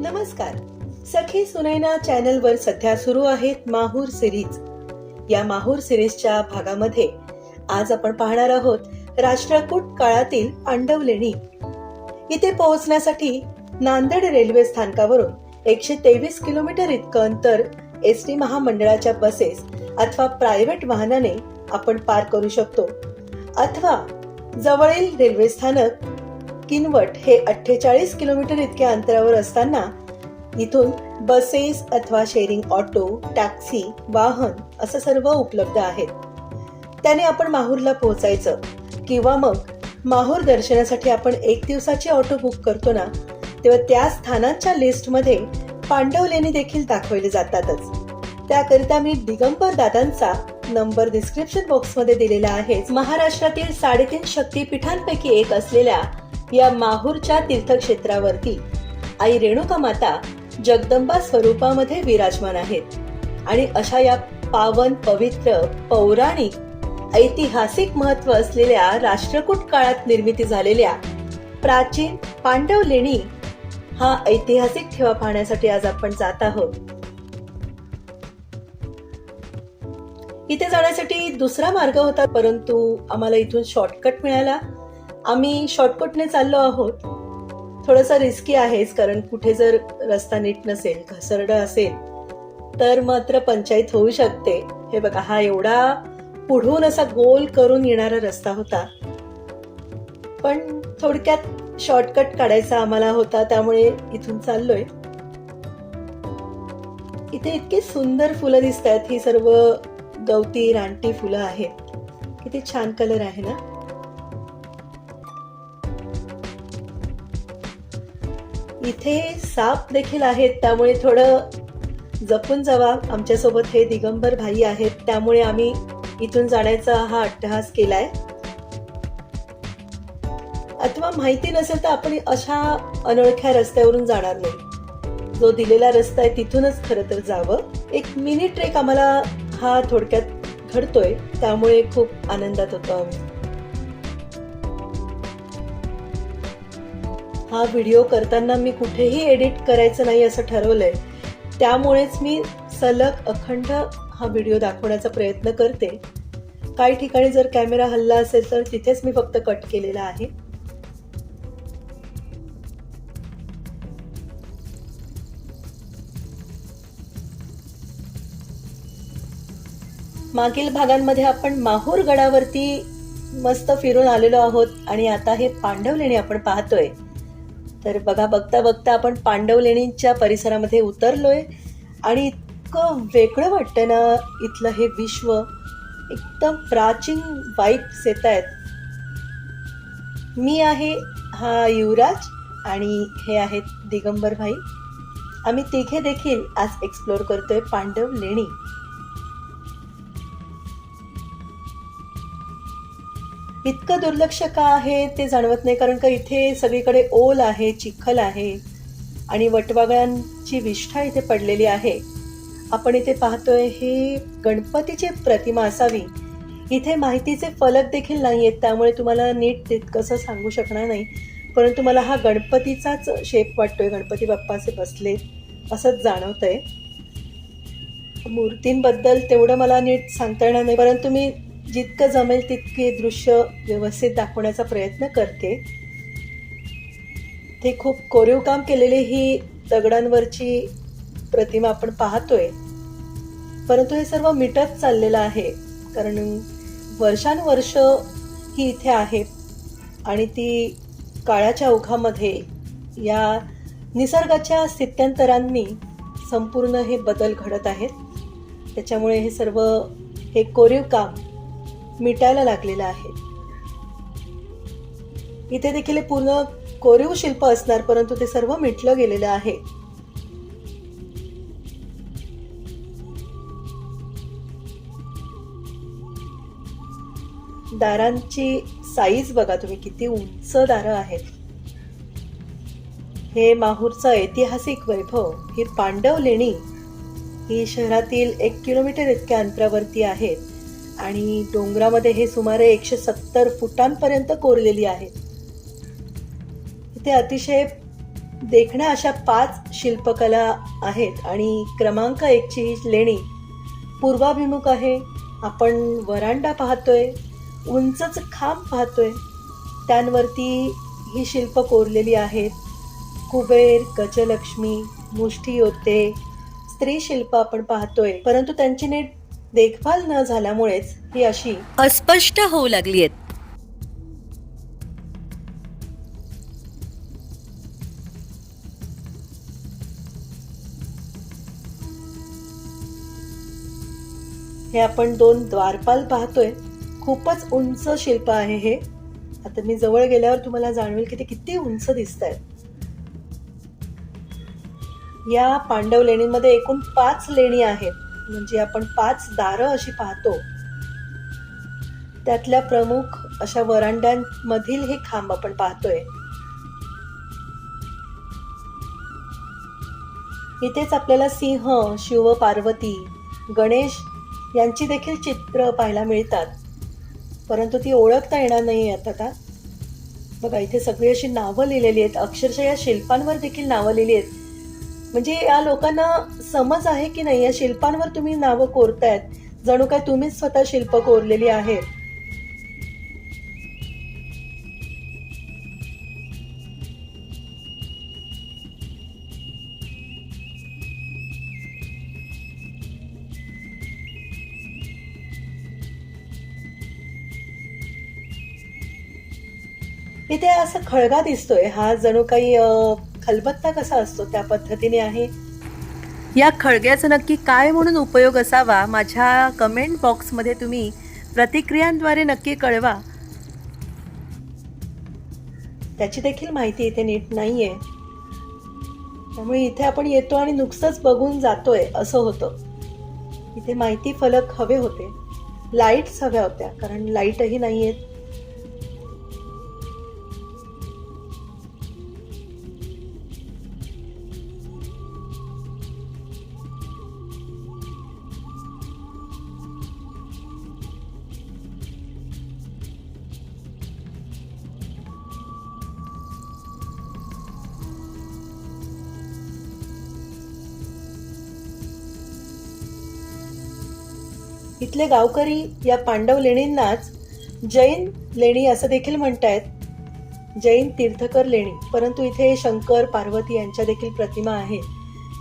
नमस्कार. सखी सुनैना चॅनल वर सध्या सुरू आहेत माहूर सिरीज. या माहूर सिरीजच्या भागामध्ये आज आपण पाहणार आहोत राष्ट्रकूट काळातील पांडव लेणी इथे पोहोचण्यासाठी नांदेड रेल्वे स्थानकावरून एकशे तेवीस किलोमीटर इतकं अंतर एस टी महामंडळाच्या बसेस अथवा प्रायव्हेट वाहनाने आपण पार करू शकतो. अथवा जवळील रेल्वे स्थानक किनवट हे अठ्ठेचाळीस किलोमीटर इतक्या अंतरावर असताना इथून बसेस अथवा शेअरिंग ऑटो टॅक्सी वाहन असं सर्व उपलब्ध आहेत. त्याने आपण माहूरला पोहोचायचं किंवा मग माहूर दर्शनासाठी आपण एक दिवसाची ऑटो बुक करतो ना तेव्हा त्या स्थानांच्या लिस्टमध्ये पांडव लेणी देखील दाखवले जातातच. त्याकरिता मी दिगंबर दादांचा नंबर डिस्क्रिप्शन बॉक्समध्ये दिलेला आहे. महाराष्ट्रातील साडेतीन शक्तीपीठांपैकी एक असलेल्या या माहूरच्या तीर्थक्षेत्रावरती. आई रेणुका माता जगदंबा स्वरूपामध्ये विराजमान आहेत. आणि अशा या पावन पवित्र पौराणिक ऐतिहासिक महत्त्व असलेल्या राष्ट्रकूट काळात निर्मिती झालेल्या प्राचीन पांडव लेणी हा ऐतिहासिक ठेवा पाहण्यासाठी आज आपण जात आहोत. इथे जाण्यासाठी दुसरा मार्ग होता परंतु आम्हाला इथून शॉर्टकट मिळाला. आम्ही शॉर्टकटने चाललो आहोत. थोडंसं रिस्की आहेच कारण कुठे जर रस्ता नीट नसेल घसरडं असेल तर मात्र पंचायत होऊ शकते. हे बघा हा एवढा पुढून असा गोल करून येणारा रस्ता होता. पण थोडक्यात शॉर्टकट काढायचा आम्हाला होता त्यामुळे इथून चाललोय. इथे इतकी सुंदर फुलं दिसत आहेत ही सर्व गवती रानटी फुलं आहेत. किती छान कलर आहे ना? इथे साप देखील आहेत त्यामुळे थोडं जपून जावा. आमच्यासोबत हे दिगंबर भाई आहेत त्यामुळे आम्ही इथून जाण्याचा हा अट्टहास केलाय. अथवा माहिती नसेल तर आपण अशा अनोळख्या रस्त्यावरून जाणार नाही. जो दिलेला रस्ता आहे तिथूनच खरं तर जावं. एक मिनी ट्रेक आम्हाला हा थोडक्यात घडतोय त्यामुळे खूप आनंदात होतो आम्ही. हा व्हिडिओ करताना मी कुठेही एडिट करायचं नाही असं ठरवलंय. त्यामुळेच मी सलग अखंड हा व्हिडिओ दाखवण्याचा प्रयत्न करते. काही ठिकाणी जर कॅमेरा हल्ला असेल तर तिथेच मी फक्त कट केलेला आहे. मागील भागांमध्ये आपण माहूर गडावरती मस्त फिरून आलेलो आहोत आणि आता हे पांडवलेणी आपण पाहतोय. तर बघा बघता बघता आपण पांडव लेणींच्या परिसरामध्ये उतरलोय आणि इतकं वेगळं वाटतं ना इथलं हे विश्व. एकदम प्राचीन वाईब्स येत आहेत मी आहे हा युवराज आणि हे आहेत दिगंबर भाई. आम्ही तिघे देखील आज एक्सप्लोर करतोय पांडव लेणी इतकं दुर्लक्ष का आहे ते जाणवत नाही कारण का इथे सगळीकडे ओल आहे चिखल आहे आणि वटवागळांची विष्ठा इथे पडलेली आहे. आपण इथे पाहतोय ही गणपतीची प्रतिमा असावी. इथे माहितीचे फलक देखील नाही आहेत त्यामुळे तुम्हाला नीट तितकंसं सांगू शकणार नाही. परंतु मला हा गणपतीचाच शेप वाटतोय गणपती बाप्पाचे बसले असंच जाणवतंय. मूर्तींबद्दल तेवढं मला नीट सांगता येणार नाही परंतु मी जितकं जमेल तितके दृश्य व्यवस्थित दाखवण्याचा प्रयत्न करते. ते खूप कोरीव काम केलेली ही दगडांवरची प्रतिमा आपण पाहतोय. परंतु हे सर्व मिटत चाललेलं आहे. कारण वर्षानुवर्ष ही इथे आहे आणि ती काळाच्या ओघामध्ये या निसर्गाच्या स्थित्यंतरांनी संपूर्ण हे बदल घडत आहेत. त्याच्यामुळे हे सर्व हे कोरीव काम मिटायला लागलेलं आहे. इथे देखील हे पूर्ण कोरीव शिल्प असणार परंतु ते सर्व मिटलं गेलेलं आहे. दारांची साईज बघा तुम्ही किती उंच दारं आहेत. हे माहूरचं ऐतिहासिक वैभव ही पांडव लेणी ही शहरातील एक किलोमीटर इतक्या अंतरावरती आहेत. आणि डोंगरामध्ये हे सुमारे एकशे सत्तर फुटांपर्यंत कोरलेली आहेत इथे अतिशय देखण्या अशा पाच शिल्पकला आहेत आणि क्रमांक एकची ही लेणी पूर्वाभिमुख आहे. आपण वरांडा पाहतोय उंचच खांब पाहतोय. त्यांवरती ही शिल्प कोरलेली आहेत. कुबेर गजलक्ष्मी मुष्टी स्त्री शिल्प आपण पाहतोय. परंतु त्यांची नीट देखभाल न झाल्यामुळेच ही अशी अस्पष्ट होऊ लागली आहेत हे आपण दोन द्वारपाल पाहतोय. खूपच उंच शिल्प आहे हे. आता मी जवळ गेल्यावर तुम्हाला जाणवेल की ते किती उंच दिसत आहेत या पांडव लेणीमध्ये एकूण पाच लेणी आहेत. म्हणजे आपण पाच दारं अशी पाहतो. त्यातल्या प्रमुख अशा वरांड्यांमधील हे खांब आपण पाहतोय. इथेच आपल्याला सिंह शिव पार्वती गणेश यांची देखील चित्र पाहायला मिळतात. परंतु ती ओळखता येणार नाही आता. का बघा इथे सगळी अशी नावं लिहिलेली आहेत. अक्षरशः या शिल्पांवर देखील नावं लिहिली आहेत. म्हणजे या लोकांना समज आहे की नाही? या शिल्पांवर तुम्ही नावं कोरतायत. जणू काय तुम्हीच स्वतः शिल्प कोरलेली आहेत. इथे असं खळगा दिसतोय. हा जणू काही अं, खलबत्ता कसा असतो त्या पद्धतीने आहे? या खळग्याचा नक्की काय म्हणून उपयोग असावा माझ्या कमेंट बॉक्समध्ये तुम्ही प्रतिक्रियांद्वारे नक्की कळवा. त्याची देखील माहिती इथे नीट नाहीये. त्यामुळे इथे आपण येतो आणि नुकतंच बघून जातोय असं होतं. इथे माहिती फलक हवे होते. लाईट्स हव्या होत्या कारण लाईटही नाहीयेत. इथले गावकरी या पांडव लेणींनाच जैन लेणी असं देखील म्हणतायत. जैन तीर्थकर लेणी. परंतु इथे शंकर पार्वती यांच्या देखील प्रतिमा आहेत.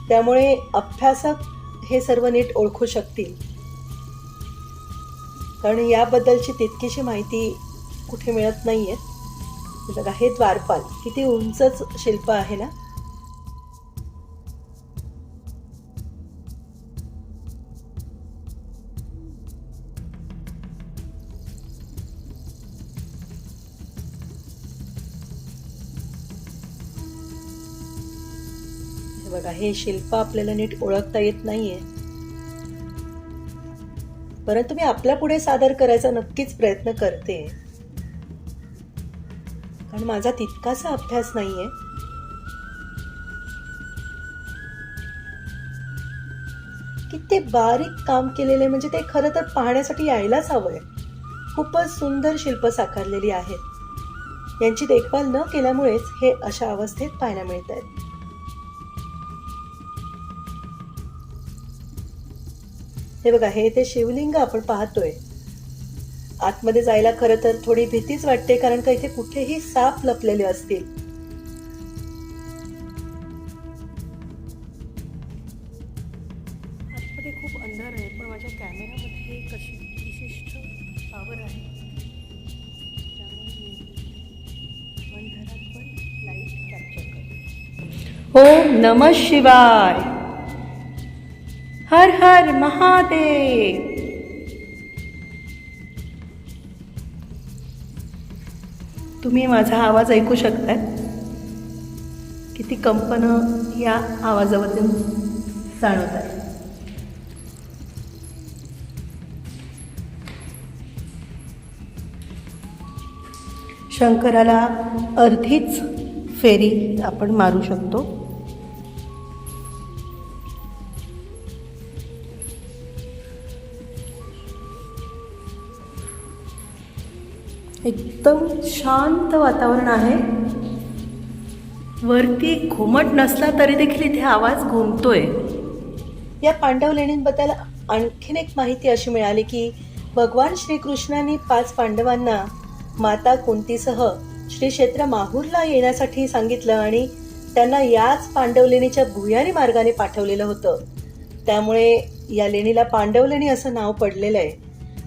त्यामुळे अभ्यासक हे सर्व नीट ओळखू शकतील. कारण याबद्दलची तितकीशी माहिती कुठे मिळत नाही आहे बघा हे द्वारपाल. किती उंचच शिल्प आहे ना? हे शिल्प आपल्याला नीट ओळखता येत नाहीये. परंतु मी आपल्या पुढे सादर करायचा नक्कीच प्रयत्न करते. कारण माझा तितकासा अभ्यास नाहीये. किती बारीक काम केलेले म्हणजे ते खरं तर पाहण्यासाठी यायलाच हवंय. खूपच सुंदर शिल्प साकारलेली आहेत. यांची देखभाल न केल्यामुळेच हे अशा अवस्थेत पाहायला मिळत आहेत हे बघा हे ते शिवलिंग आपण पाहतोय. आतमध्ये जायला खरं तर थोडी भीतीच वाटते कारण का इथे कुठेही साप लपलेले असतील. आतमध्ये खूप अंधार आहे पण माझ्या कॅमेरामध्ये कशी विशिष्ट पावर आहे. त्यामुळे मी अंधारात पण लाइट कॅप्चर करते. ओम नम शिवाय. हर हर महादेव। तुम्ही माझा आवाज ऐकू शकताय? किती कंपन या आवाजावरून जाणवत आहे शंकराला अर्धीच फेरी आपण मारू शकतो. एकदम शांत वातावरण आहे. वरती घुमट नसला तरी देखील इथे आवाज घुमतोय. या पांडव लेणींबद्दल आणखीन एक माहिती अशी मिळाली की भगवान श्रीकृष्णांनी पाच पांडवांना माता कुंतीसह श्री क्षेत्र माहूरला येण्यासाठी सांगितलं आणि त्यांना याच पांडव लेणीच्या भुयारी मार्गाने पाठवलेलं होतं. त्यामुळे या लेणीला पांडव लेणी असं नाव पडलेलं आहे.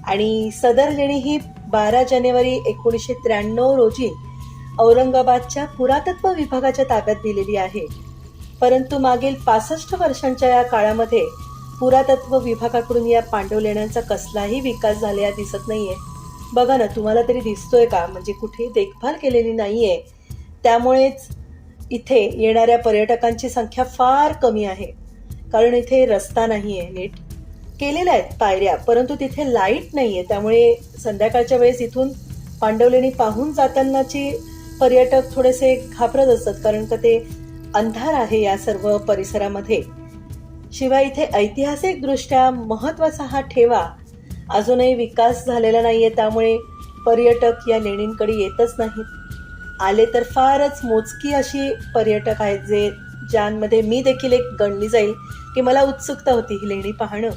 आणि सदर लेणी ही बारा जानेवारी एकोणीसशे त्र्याण्णव रोजी औरंगाबादच्या पुरातत्व विभागाच्या ताब्यात दिलेली आहे. परंतु मागील पासष्ट वर्षांच्या या काळामध्ये पुरातत्व विभागाकडून या पांडव लेण्यांचा कसलाही विकास झालेला दिसत नाहीये. बघा ना तुम्हाला तरी दिसतोय का? म्हणजे कुठेही देखभाल केलेली नाहीये. त्यामुळेच इथे येणाऱ्या पर्यटकांची संख्या फार कमी आहे. कारण इथे रस्ता नाही आहे नीट. केलेल्या आहेत पायऱ्या परंतु तिथे लाइट नाही आहे त्यामुळे संध्याकाळच्या वेळेस इथून पांडवलेणी पाहून जातानाची पर्यटक थोडेसे घाबरत असतात कारण का ते अंधार आहे या सर्व परिसरामध्ये. शिवाय इथे ऐतिहासिकदृष्ट्या महत्त्वाचा हा ठेवा अजूनही विकास झालेला नाहीये त्यामुळे पर्यटक या लेणींकडे येतच नाहीत. आले तर फारच मोजकी अशी पर्यटक आहेत जे ज्यांमध्ये मी देखील एक गणली जाईल की मला उत्सुकता होती ही लेणी पाहणं.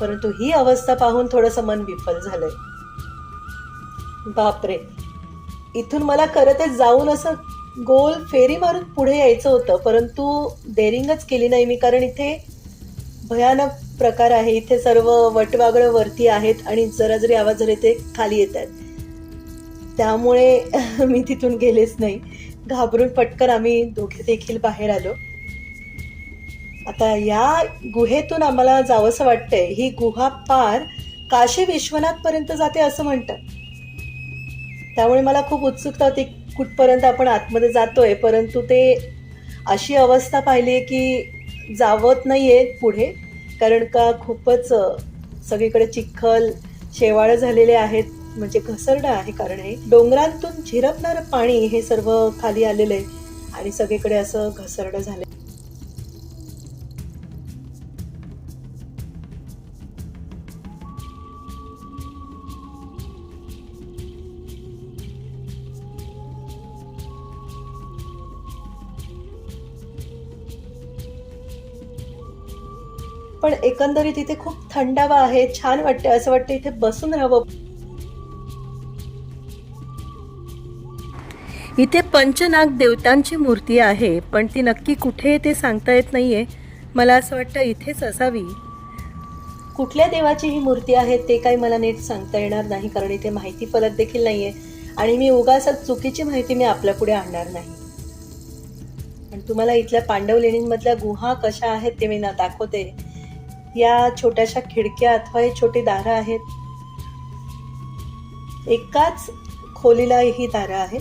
परंतु ही अवस्था पाहून थोडंसं मन विफल झालंय. बापरे. इथून मला खरं तर जाऊन असं गोल फेरी मारून पुढे यायचं होतं परंतु डेअरिंगच केली नाही मी कारण इथे भयानक प्रकार आहे. इथे सर्व वटवागळं वरती आहेत आणि जरा जरी आवाज झाले ते खाली येत आहेत. त्यामुळे मी तिथून गेलेच नाही. घाबरून पटकन आम्ही दोघे देखील बाहेर आलो. आता या गुहेतून आम्हाला जावंसं वाटतंय. ही गुहा पार काशी विश्वनाथ पर्यंत जाते असं म्हणतात. त्यामुळे मला खूप उत्सुकता होती कुठपर्यंत आपण आतमध्ये जातोय. परंतु ते अशी अवस्था पाहिली आहे की जावत नाहीये पुढे. कारण का खूपच सगळीकडे चिखल शेवाळं झालेले आहेत. म्हणजे घसरडं आहे कारण हे. डोंगरांतून झिरपणारं पाणी हे सर्व खाली आलेलं आहे. आणि सगळीकडे असं घसरडं झालं एकंदरीत इथे खूप थंडावा आहे छान वाटते असं वाटतं इथे बसून राहावं. इथे पंचनाग देवतांची मूर्ती आहे पण ती नक्की कुठे आहे ते सांगता येत नाही आहे मला असं वाटतं इथेच असावी. कुठल्या देवाची ही मूर्ती आहे ते काही मला नीट सांगता येणार नाही कारण इथे माहिती फलक देखील नाही आहे आणि मी उगाच चुकीची माहिती मी आपल्या पुढे आणणार नाही. पण तुम्हाला इथल्या पांडव लेणींमधल्या गुहा कशा आहेत ते मी ना दाखवते. या छोट्याशा खिडक्या अथवा हे छोटी दारं आहेत. एकाच खोलीला ही दारं आहेत.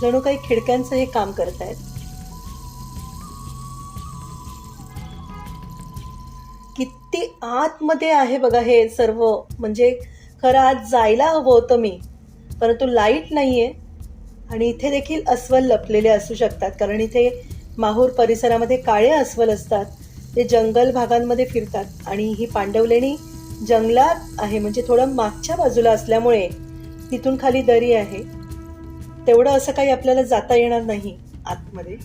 जणू काही खिडक्यांचं हे काम करतायत किती आतमध्ये आहे बघा हे सर्व. म्हणजे खरं आज जायला हवं होतं मी परंतु लाइट नाहीये. आणि इथे देखील अस्वल लपलेले असू शकतात कारण इथे माहूर परिसरामध्ये काळे अस्वल असतात. ते जंगल भागांमध्ये फिरतात. आणि ही पांडवलेणी जंगलात आहे. म्हणजे थोडं मागच्या बाजूला असल्यामुळे तिथून खाली दरी आहे. तेवढं असं काही आपल्याला जाता येणार नाही आतमध्ये.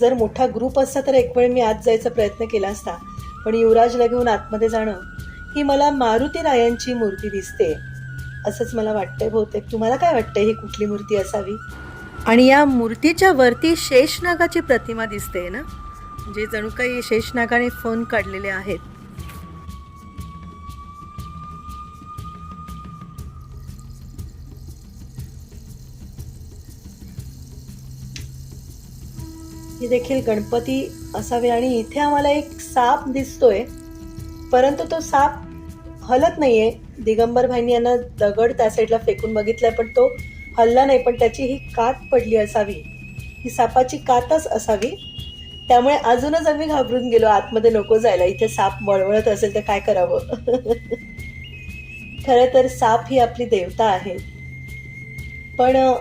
जर मोठा ग्रुप असता तर एक वेळ मी आत जायचा प्रयत्न केला असता. पण युवराजला घेऊन आतमध्ये जाणं ही मला मारुती रायांची मूर्ती दिसते. असंच मला वाटतंय बहुतेक. तुम्हाला काय वाटतंय ही कुठली मूर्ती असावी? आणि या मूर्तीच्या वरती शेषनागाची प्रतिमा दिसते ना? जे जणू काही शेषनागाने फोन काढलेले आहेत. ही देखील गणपती असावे आणि इथे आम्हाला एक साप दिसतोय. परंतु तो साप हलत नाहीये. दिगंबर भाईंनी यांना दगड त्या साईडला फेकून बघितलाय पण तो हल्ला नाही पण त्याची ही कात पडली असावी. ही सापाची कातच असावी. त्यामुळे अजूनच आम्ही घाबरून गेलो. आतमध्ये नको जायला. इथे साप मळमळत असेल तर काय करावं? खरं तर साप ही आपली देवता आहे. पण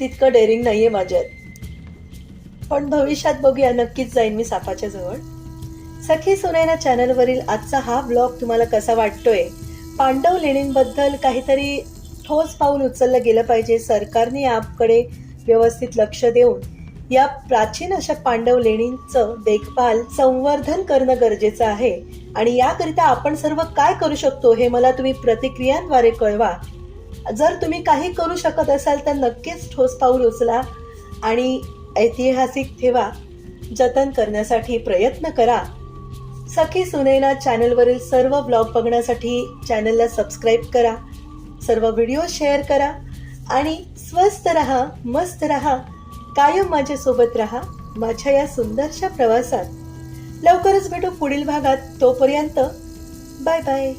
तितकं डेअरिंग नाहीये माझ्यात. पण भविष्यात बघूया. नक्कीच जाईन मी सापाच्या जवळ. सखी सुनैना चॅनलवरील आजचा हा ब्लॉग तुम्हाला कसा वाटतोय? पांडव लेणींबद्दल काहीतरी ठोस पाऊल उचललं गेलं पाहिजे. सरकारने याकडे व्यवस्थित लक्ष देऊन या प्राचीन अशा पांडव लेणींचं देखभाल संवर्धन करणं गरजेचं आहे. आणि याकरिता आपण सर्व काय करू शकतो हे मला तुम्ही प्रतिक्रियांद्वारे कळवा. जर तुम्ही काही करू शकत असाल तर नक्कीच ठोस पाऊल उचला आणि ऐतिहासिक ठेवा. जतन करण्यासाठी प्रयत्न करा. सखी सुनेला चॅनलवरील सर्व ब्लॉग बघण्यासाठी चॅनलला सबस्क्राईब करा. सर्व व्हिडिओ शेअर करा आणि स्वस्त रहा मस्त रहा कायम माझ्यासोबत रहा माझ्या या सुंदरशा प्रवासात. लवकरच भेटू पुढील भागात तोपर्यंत बाय बाय